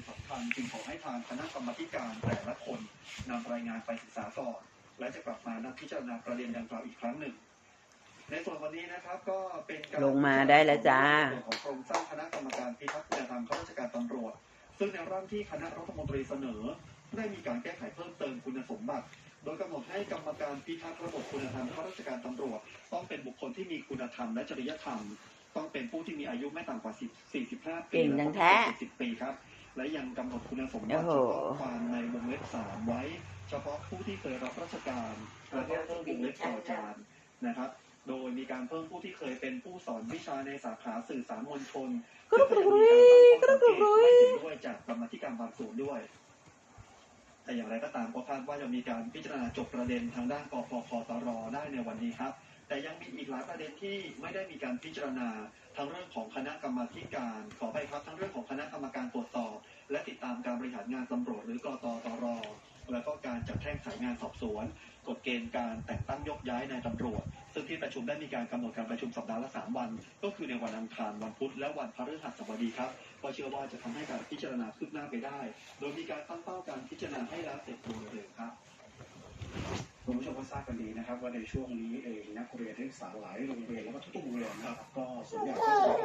นสำคัญจึงขอให้ทางคณะกรรมาธิการแต่ละคนนำรายงานไปศึกษาก่อนและจะกลับมานัดพิจารณาประเด็นดังกล่าวอีกครั้งหนึ่ง ในส่วนวันนี้นะครับก็เป็นการลงมาได้แล้วจ้าของโครงสร้างคณะกรรมการพิทักษ์คุณธรรมข้าราชการตำรวจ ซึ่งในร่างที่คณะรัฐมนตรีเสนอ ได้มีการแก้ไขเพิ่มเติมคุณสมบัติ โดยกำหนดให้กรรมการพิทักษ์ระบบคุณธรรมข้าราชการตำรวจ ต้องเป็นบุคคลที่มีคุณธรรมและจริยธรรม ต้องเป็นผู้ที่มีอายุไม่ต่ำกว่า10 45ปีเก่งจังแท้และ70ปีครับ และยังกำหนดคุณสมบัติโอ้โหเฉพาะความในวงเล็บสามไว้ เฉพาะผู้ที่เคยรับราชการและก็เพิ่มวงเล็บต่อจานนะครับ โดยมีการเพิ่มผู้ที่เคยเป็นผู้สอนวิชาในสาขาสื่อสารมวลชนกรุบกรุบซึ่งก็ยังมีการตั้งข้อสังเกตกรุบกรุบไม่เห็นด้วยจากกรรมาธิการบางส่วนด้วยแต่อย่างไรก็ตามก็คาดว่าจะมีการพิจารณาจบประเด็นทางด้านกปพตรได้ในวันนี้ครับ แต่ยังมีอีกหลายประเด็นที่ไม่ได้มีการพิจารณาทั้งเรื่องของคณะกรรมาธิการขอไปครับทั้งเรื่องของคณะกรรมการตรวจสอบและ ตามการบริหารงานตำรวจหรือกตตรแล้วก็การจัดแท่งสายงานสอบสวน กฎเกณฑ์การแต่งตั้งยกย้ายนายตำรวจ ซึ่งที่ประชุมได้มีการกำหนดการประชุมสัปดาห์ละ3วัน ก็คือในวันอังคารวันพุธและวันพฤหัสบดีครับก็เชื่อว่าจะทำให้การพิจารณาคืบหน้าไปได้ โดยมีการตั้งเป้าการพิจารณาให้แล้วเสร็จโดยเร็วครับคุณผู้ชมก็ทราบกันดีนะครับ ว่าในช่วงนี้เองนักเรียนนักศึกษาหลายโรงเรียนแล้วก็ทุกโรงเรียนนะครับก็ส่วนใหญ่ก็จะเ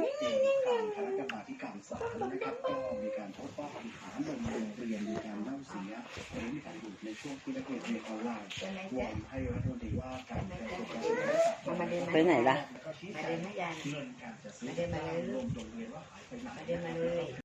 ป็นการทางคณะ การสอนนะครับก็มีการพบว่าปัญหาโรงเรียนมีการเน่าเสียหรือมีการหยุดในช่วงที่นักเรียนเรียนออนไลน์วอนให้รัฐมนตรีว่าการกระทรวงการศึกษาไปไหนล่ะแล้วก็ชี้มาแจเดิงนไม่ยังเงินการจัดซื้อมาเดินมาเลยรวมโรงเรียนว่าหายไปไหน